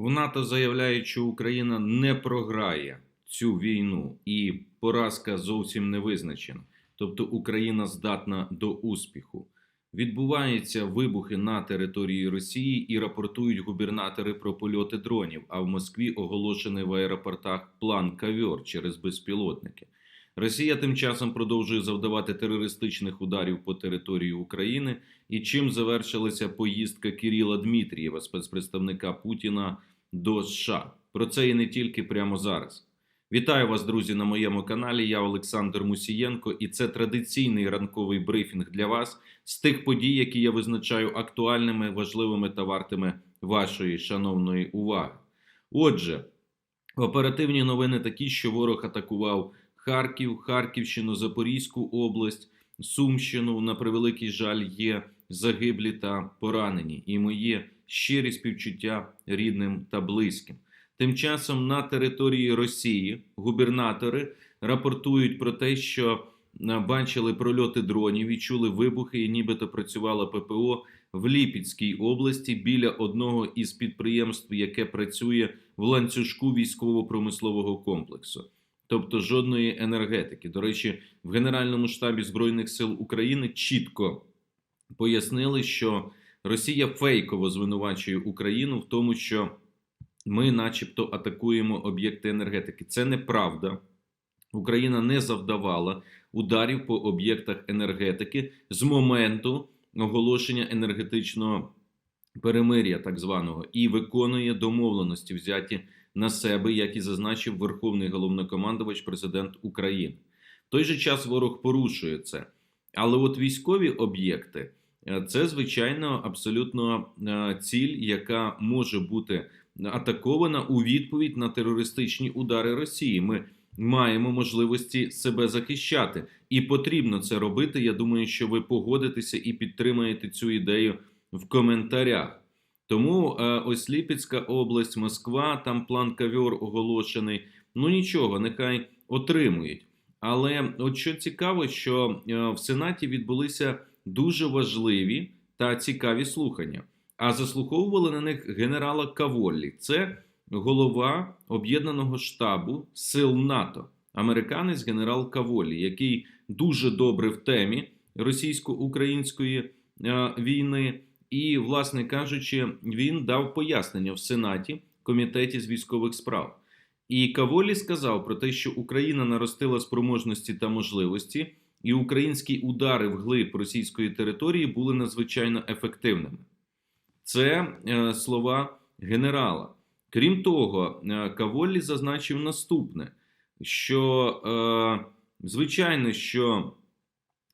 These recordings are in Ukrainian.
В НАТО заявляють, що Україна не програє цю війну, і поразка зовсім не визначена. Тобто Україна здатна до успіху. Відбуваються вибухи на території Росії і рапортують губернатори про польоти дронів. А в Москві оголошений в аеропортах план кавьор через безпілотники. Росія тим часом продовжує завдавати терористичних ударів по території України. І чим завершилася поїздка Кирила Дмитрієва, спецпредставника Путіна до США. Про це і не тільки прямо зараз. Вітаю вас, друзі, на моєму каналі. Я Олександр Мусієнко, і це традиційний ранковий брифінг для вас з тих подій, які я визначаю актуальними, важливими та вартими вашої шановної уваги. Отже, оперативні новини такі, що ворог атакував Харків, Харківщину, Запорізьку область, Сумщину. На превеликий жаль, є загиблі та поранені, і моє щирі співчуття рідним та близьким. Тим часом на території Росії губернатори рапортують про те, що е, бачили прольоти дронів і чули вибухи, і нібито працювала ППО в Ліпецькій області біля одного із підприємств, яке працює в ланцюжку військово-промислового комплексу. Тобто жодної енергетики. До речі, в Генеральному штабі Збройних сил України чітко пояснили, що Росія фейково звинувачує Україну в тому, що ми, начебто, атакуємо об'єкти енергетики. Це неправда. Україна не завдавала ударів по об'єктах енергетики з моменту оголошення енергетичного перемир'я, так званого, і виконує домовленості, взяті на себе, як і зазначив Верховний головнокомандувач, президент України. В той же час ворог порушує це. Але от військові об'єкти це звичайно абсолютно е, ціль, яка може бути атакована у відповідь на терористичні удари Росії. Ми маємо можливості себе захищати, і потрібно це робити. Я думаю, що ви погодитеся і підтримаєте цю ідею в коментарях. Тому е, ось Ліпецька область, Москва, там план кавьор оголошений. Ну нічого, нехай отримують. Але от що цікаво, що е, в Сенаті відбулися дуже важливі та цікаві слухання. А заслуховували на них генерала Каволлі. Це голова об'єднаного штабу сил НАТО, американець генерал Каволлі, який дуже добре в темі російсько-української е, війни. І, власне кажучи, він дав пояснення в Сенаті комітеті з військових справ. І Каволі сказав про те, що Україна наростила спроможності та можливості, і українські удари вглиб російської території були надзвичайно ефективними. Це е, слова генерала. Крім того, е, Каволі зазначив наступне: що, е, звичайно, що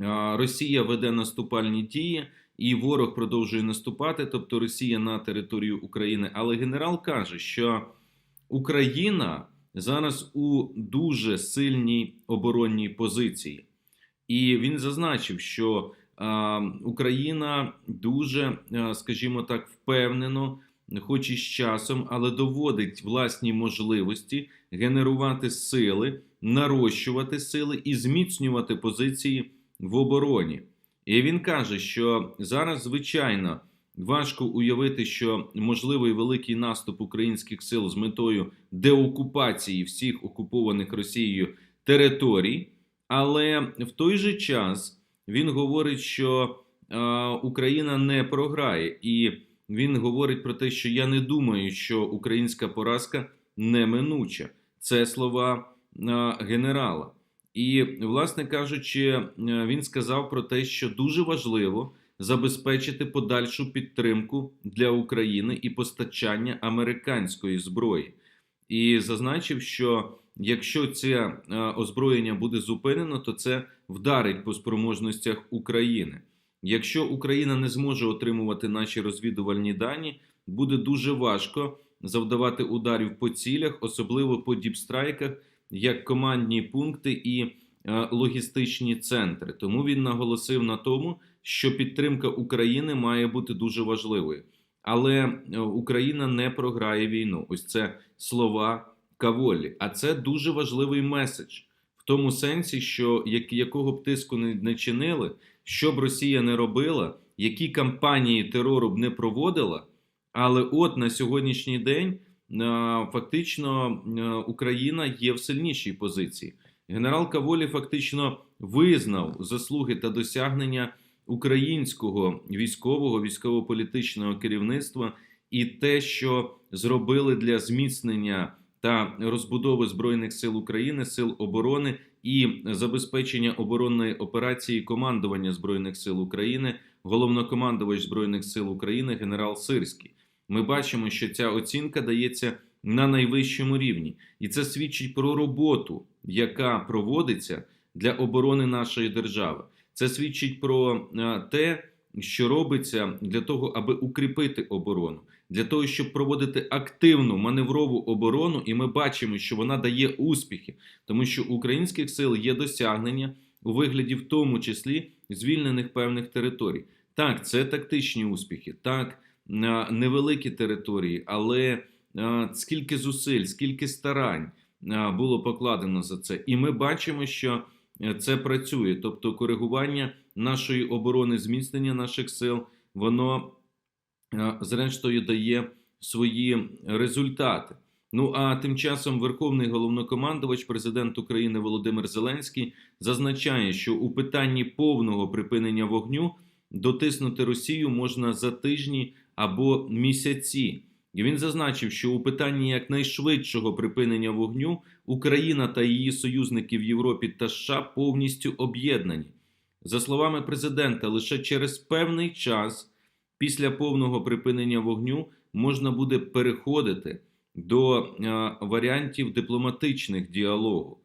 е, Росія веде наступальні дії. І ворог продовжує наступати, тобто Росія на територію України. Але генерал каже, що Україна зараз у дуже сильній оборонній позиції, і він зазначив, що Україна дуже, скажімо так, впевнено, хоч і з часом, але доводить власні можливості генерувати сили, нарощувати сили і зміцнювати позиції в обороні. І він каже, що зараз, звичайно, важко уявити, що можливий великий наступ українських сил з метою деокупації всіх окупованих Росією територій, але в той же час він говорить, що е, Україна не програє, і він говорить про те, що я не думаю, що українська поразка неминуча. Це слова е, генерала. І, власне кажучи, е, він сказав про те, що дуже важливо забезпечити подальшу підтримку для України і постачання американської зброї, і зазначив, що якщо це е, озброєння буде зупинено, то це вдарить по спроможностях України. Якщо Україна не зможе отримувати наші розвідувальні дані, буде дуже важко завдавати ударів по цілях, особливо по діпстрайках як командні пункти і е, логістичні центри. Тому він наголосив на тому, що підтримка України має бути дуже важливою. Але е, Україна не програє війну. Ось це слова Каволі. А це дуже важливий меседж в тому сенсі, що як, якого б тиску не, не чинили, що б Росія не робила, які кампанії терору б не проводила. Але от на сьогоднішній день фактично Україна є в сильнішій позиції. Генерал Каволі фактично визнав заслуги та досягнення українського військового військово-політичного керівництва і те, що зробили для зміцнення та розбудови збройних сил України, сил оборони і забезпечення оборонної операції командування збройних сил України, головнокомандувач збройних сил України генерал Сирський. Ми бачимо, що ця оцінка дається на найвищому рівні, і це свідчить про роботу, яка проводиться для оборони нашої держави. Це свідчить про е, те, що робиться для того, аби укріпити оборону, для того, щоб проводити активну маневрову оборону, і ми бачимо, що вона дає успіхи, тому що у українських сил є досягнення у вигляді, в тому числі звільнених певних територій. Так, це тактичні успіхи, так невеликі території, але скільки зусиль, скільки старань було покладено за це, і ми бачимо, що е, це працює, тобто коригування нашої оборони, зміцнення наших сил, воно зрештою дає свої результати. Ну а тим часом Верховний головнокомандувач, президент України Володимир Зеленський, зазначає, що у питанні повного припинення вогню дотиснути Росію можна за тижні або місяці. І він зазначив, що у питанні якнайшвидшого припинення вогню Україна та її союзники в Європі та США повністю об'єднані. За словами президента, лише через певний час після повного припинення вогню можна буде переходити до е, варіантів дипломатичних діалогу.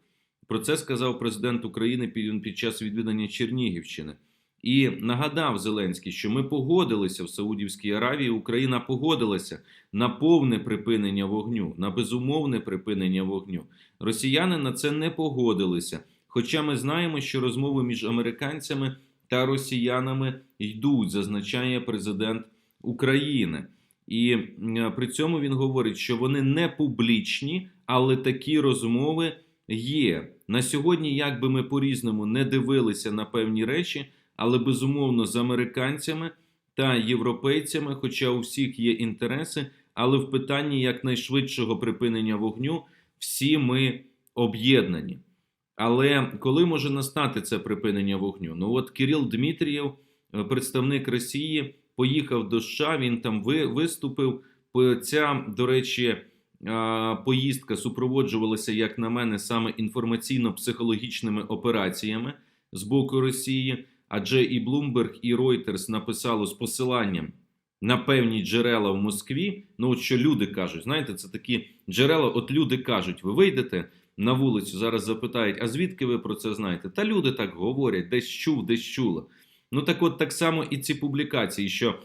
Про це сказав президент України під, під час відвідання Чернігівщини. І нагадав Зеленський, що ми погодилися в Саудівській Аравії. Україна погодилася на повне припинення вогню, на безумовне припинення вогню. Росіяни на це не погодилися. Хоча ми знаємо, що розмови між американцями та росіянами йдуть, зазначає президент України. І е, при цьому він говорить, що вони не публічні, але такі розмови є. На сьогодні, як би ми по-різному не дивилися на певні речі, але безумовно з американцями та європейцями, хоча у всіх є інтереси, але в питанні якнайшвидшого припинення вогню всі ми об'єднані. Але коли може настати це припинення вогню? Ну от Кирил Дмитрієв, е, представник Росії, поїхав до США. Він там виступив. Ця, до речі, поїздка супроводжувалася, як на мене, саме інформаційно-психологічними операціями з боку Росії. Адже і Bloomberg, і Reuters написало з посиланням на певні джерела в Москві. Ну, от що люди кажуть, знаєте, це такі джерела. От люди кажуть, ви вийдете на вулицю, зараз запитають, а звідки ви про це знаєте? Та люди так говорять, десь чув, десь чула. Ну так от так само і ці публікації, що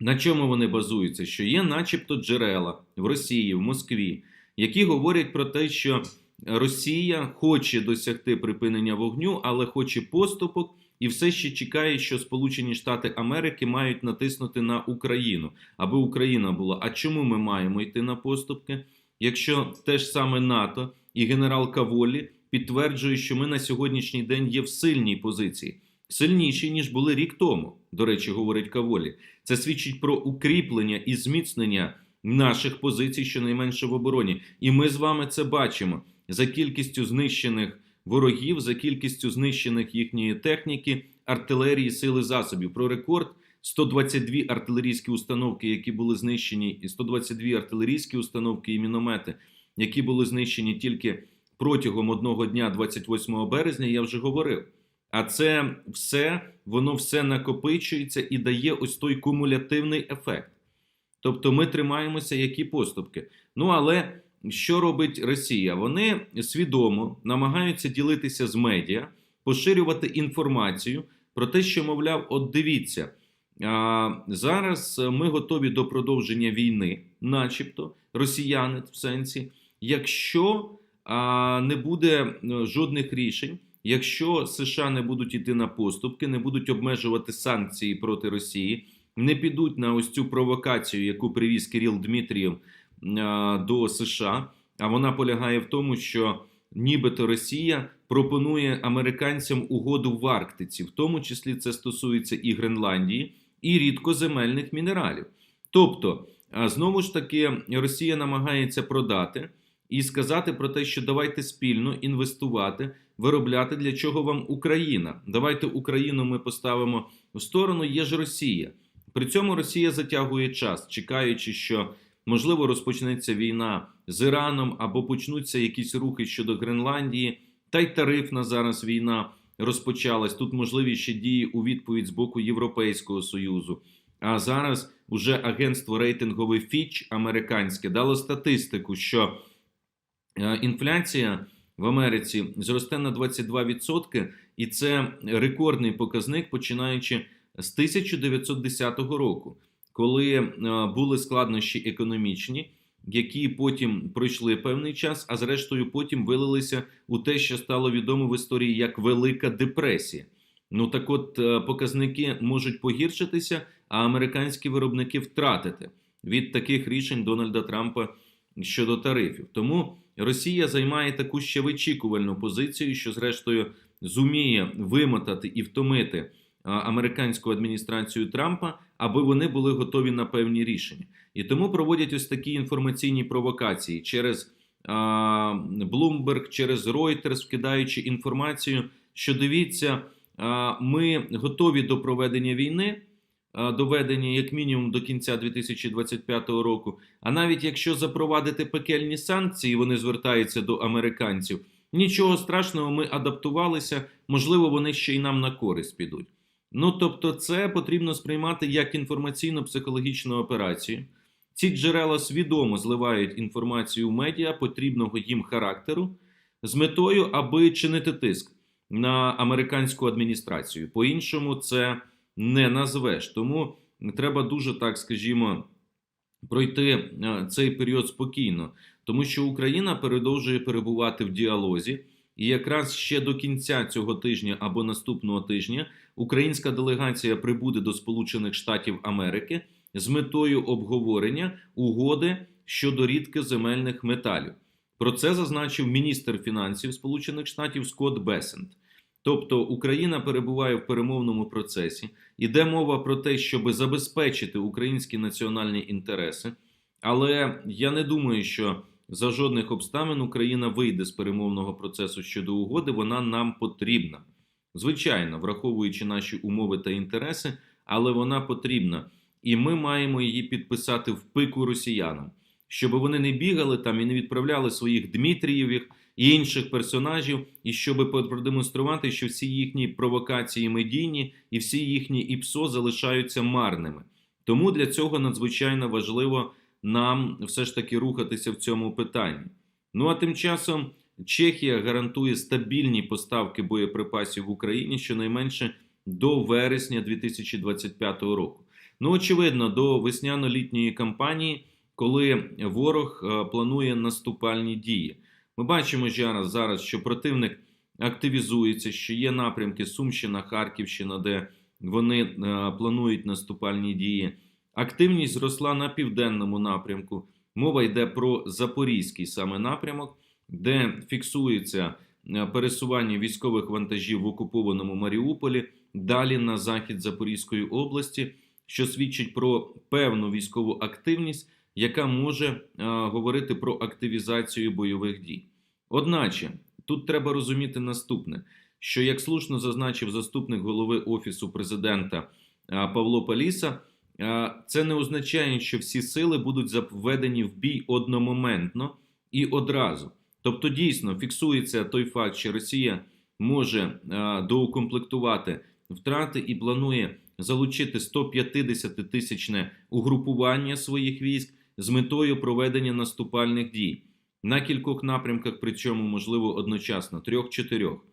на чому вони базуються? Що є, начебто, джерела в Росії, в Москві, які говорять про те, що Росія хоче досягти припинення вогню, але хоче поступок. І все ще чекає, що Сполучені Штати Америки мають натиснути на Україну, аби Україна була. А чому ми маємо йти на поступки? Якщо те ж саме НАТО і генерал Каволі підтверджує, що ми на сьогоднішній день є в сильній позиції, сильніші ніж були рік тому. До речі, говорить Каволі. Це свідчить про укріплення і зміцнення наших позицій, щонайменше в обороні. І ми з вами це бачимо за кількістю знищених ворогів, за кількістю знищених їхньої техніки, артилерії, сили засобів. Про рекорд 122 артилерійські установки, які були знищені, і 122 артилерійські установки і міномети, які були знищені тільки протягом одного дня, 28 березня, я вже говорив. А це все, воно все накопичується і дає ось той кумулятивний ефект. Тобто ми тримаємося, які поступки. Ну але що робить Росія? Вони свідомо намагаються ділитися з медіа, поширювати інформацію про те, що, мовляв, от дивіться, зараз ми готові до продовження війни, начебто, росіяни в сенсі, якщо не буде жодних рішень. Якщо США не будуть йти на поступки, не будуть обмежувати санкції проти Росії, не підуть на ось цю провокацію, яку привіз Кирил Дмитрієв до США. А вона полягає в тому, що нібито Росія пропонує американцям угоду в Арктиці, в тому числі це стосується і Гренландії, і рідкоземельних мінералів. Тобто знову ж таки Росія намагається продати і сказати про те, що давайте спільно інвестувати, виробляти для чого вам Україна. Давайте Україну ми поставимо в сторону. Є ж Росія. При цьому Росія затягує час, чекаючи, що можливо розпочнеться війна з Іраном або почнуться якісь рухи щодо Гренландії, та й тарифна зараз війна розпочалась. Тут можливі ще дії у відповідь з боку Європейського союзу. А зараз уже агентство рейтингове Fitch американське дало статистику, що е, інфляція в Америці зросте на 22%, і це рекордний показник, починаючи з 1910 року, коли е, були складнощі економічні, які потім пройшли певний час, а зрештою потім вилилися у те, що стало відомо в історії як Велика депресія. Ну так от е, показники можуть погіршитися, а американські виробники втратити від таких рішень Дональда Трампа щодо тарифів. Тому Росія займає таку ще вичікувальну позицію, що зрештою зуміє вимотати і втомити американську адміністрацію Трампа, аби вони були готові на певні рішення. І тому проводять ось такі інформаційні провокації через Bloomberg, через Reuters, вкидаючи інформацію, що дивіться, ми готові до проведення війни. Доведення як мінімум до кінця 2025 року. А навіть якщо запровадити пекельні санкції, вони звертаються до американців. Нічого страшного, ми адаптувалися. Можливо, вони ще й нам на користь підуть. Ну тобто, це потрібно сприймати як інформаційно-психологічну операцію. Ці джерела свідомо зливають інформацію в медіа потрібного їм характеру з метою, аби чинити тиск на американську адміністрацію. По-іншому це не назвеш. Тому треба дуже так, скажімо, пройти е, цей період спокійно, тому що Україна продовжує перебувати в діалозі. І якраз ще до кінця цього тижня або наступного тижня українська делегація прибуде до Сполучених Штатів Америки з метою обговорення угоди щодо рідки земельних металів. Про це зазначив міністр фінансів Сполучених Штатів Скотт Бесент. Тобто Україна перебуває в перемовному процесі, іде мова про те, щоб забезпечити українські національні інтереси. Але я не думаю, що за жодних обставин Україна вийде з перемовного процесу щодо угоди. Вона нам потрібна. Звичайно, враховуючи наші умови та інтереси, але вона потрібна. І ми маємо її підписати в пику росіянам, щоб вони не бігали там і не відправляли своїх Дмитрієвих і інших персонажів, і щоб продемонструвати, що всі їхні провокації медійні і всі їхні ІПСО залишаються марними. Тому для цього надзвичайно важливо нам все ж таки рухатися в цьому питанні. Ну а тим часом Чехія гарантує стабільні поставки боєприпасів в Україні щонайменше до вересня 2025 року. Ну, очевидно, до весняно-літньої кампанії, коли ворог е, планує наступальні дії. Ми бачимо зараз, зараз, що противник активізується, що є напрямки Сумщина, Харківщина, де вони е, планують наступальні дії. Активність зросла на південному напрямку. Мова йде про Запорізький саме напрямок, де фіксується е, пересування військових вантажів в окупованому Маріуполі, далі на захід Запорізької області, що свідчить про певну військову активність, яка може е, говорити про активізацію бойових дій. Одначе тут треба розуміти наступне: що як слушно зазначив заступник голови офісу президента е, Павло Паліса. Це не означає, що всі сили будуть заведені в бій одномоментно і одразу. Тобто, дійсно фіксується той факт, що Росія може доукомплектувати втрати і планує залучити 150 тисячне угрупування своїх військ з метою проведення наступальних дій на кількох напрямках, причому можливо одночасно трьох-чотирьох.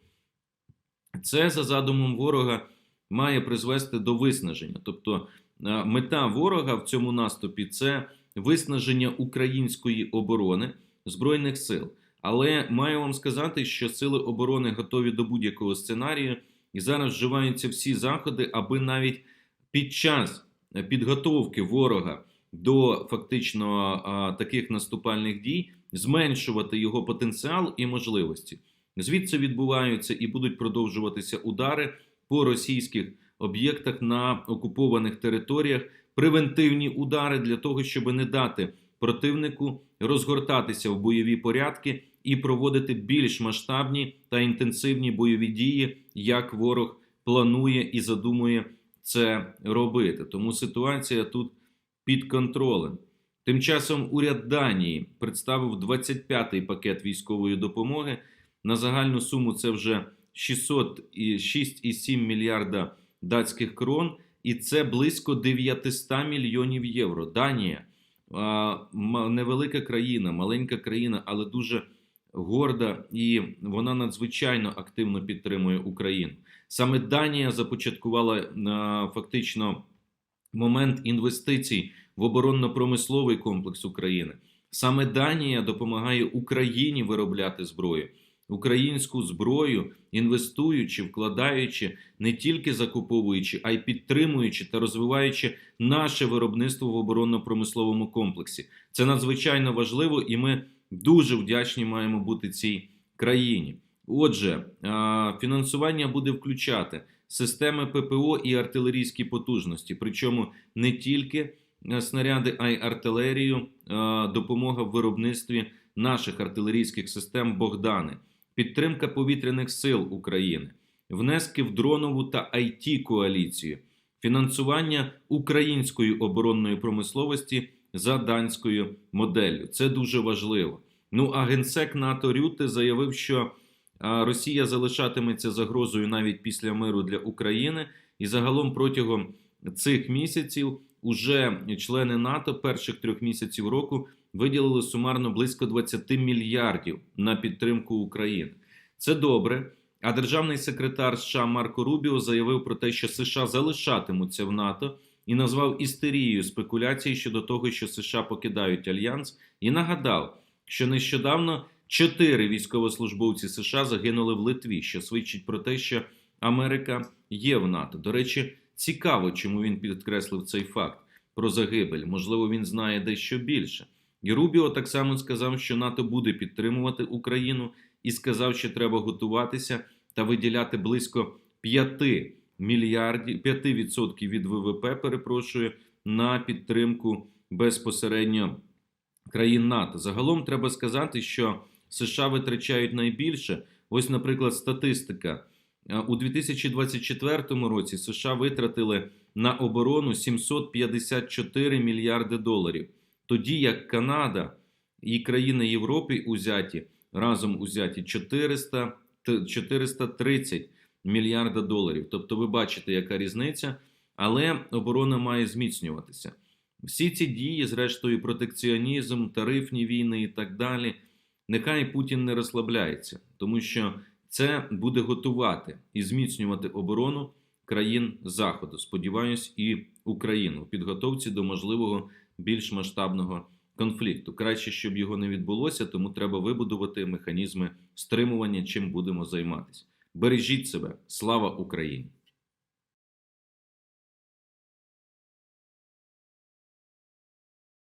Це за задумом ворога має призвести до виснаження, тобто. Мета ворога в цьому наступі це виснаження української оборони збройних сил. Але маю вам сказати, що сили оборони готові до будь-якого сценарію, і зараз вживаються всі заходи, аби навіть під час підготовки ворога до фактично таких наступальних дій зменшувати його потенціал і можливості. Звідси відбуваються і будуть продовжуватися удари по російських об'єктах на окупованих територіях превентивні удари для того, щоб не дати противнику розгортатися в бойові порядки і проводити більш масштабні та інтенсивні бойові дії, як ворог планує і задумує це робити. Тому ситуація тут під контролем. Тим часом уряд Данії представив 25-й пакет військової допомоги. На загальну суму це вже 606,7 мільярда датських крон, і це близько 900 мільйонів євро. Данія невелика країна, маленька країна, але дуже горда, і вона надзвичайно активно підтримує Україну. Саме Данія започаткувала фактично момент інвестицій в оборонно-промисловий комплекс України. Саме Данія допомагає Україні виробляти зброю, українську зброю, інвестуючи, вкладаючи, не тільки закуповуючи, а й підтримуючи та розвиваючи наше виробництво в оборонно-промисловому комплексі. Це надзвичайно важливо, і ми дуже вдячні маємо бути цій країні. Отже, фінансування буде включати системи ППО і артилерійські потужності, причому не тільки снаряди, а й артилерію, допомога в виробництві наших артилерійських систем Богдани, підтримка повітряних сил України, внески в дронову та it коаліцію, фінансування української оборонної промисловості за данською моделлю. Це дуже важливо. Ну а генсек НАТО Рюте заявив, що Росія залишатиметься загрозою навіть після миру для України, і загалом протягом цих місяців уже члени НАТО перших трьох місяців року виділили сумарно близько 20 мільярдів на підтримку України. Це добре. А державний секретар США Марко Рубіо заявив про те, що США залишатимуться в НАТО і назвав істерією спекуляцій щодо того, що США покидають альянс, і нагадав, що нещодавно чотири військовослужбовці США загинули в Литві, що свідчить про те, що Америка є в НАТО. До речі, цікаво, чому він підкреслив цей факт про загибель. Можливо, він знає дещо більше. І Рубіо так само сказав, що НАТО буде підтримувати Україну, і сказав, що треба готуватися та виділяти близько 5 мільярдів 5% від ВВП, перепрошую, на підтримку безпосередньо країн НАТО. Загалом треба сказати, що США витрачають найбільше. Ось, наприклад, статистика. У 2024 році США витратили на оборону 754 мільярди доларів, тоді як Канада і країни Європи узяті разом узяті 400, 430 мільярда доларів. Тобто, ви бачите, яка різниця, але оборона має зміцнюватися. Всі ці дії, зрештою, протекціонізм, тарифні війни і так далі. Нехай Путін не розслабляється, тому що це буде готувати і зміцнювати оборону країн Заходу. Сподіваюсь, і Україну в підготовці до можливого більш масштабного конфлікту. Краще, щоб його не відбулося, тому треба вибудувати механізми стримування, чим будемо займатися. Бережіть себе, слава Україні!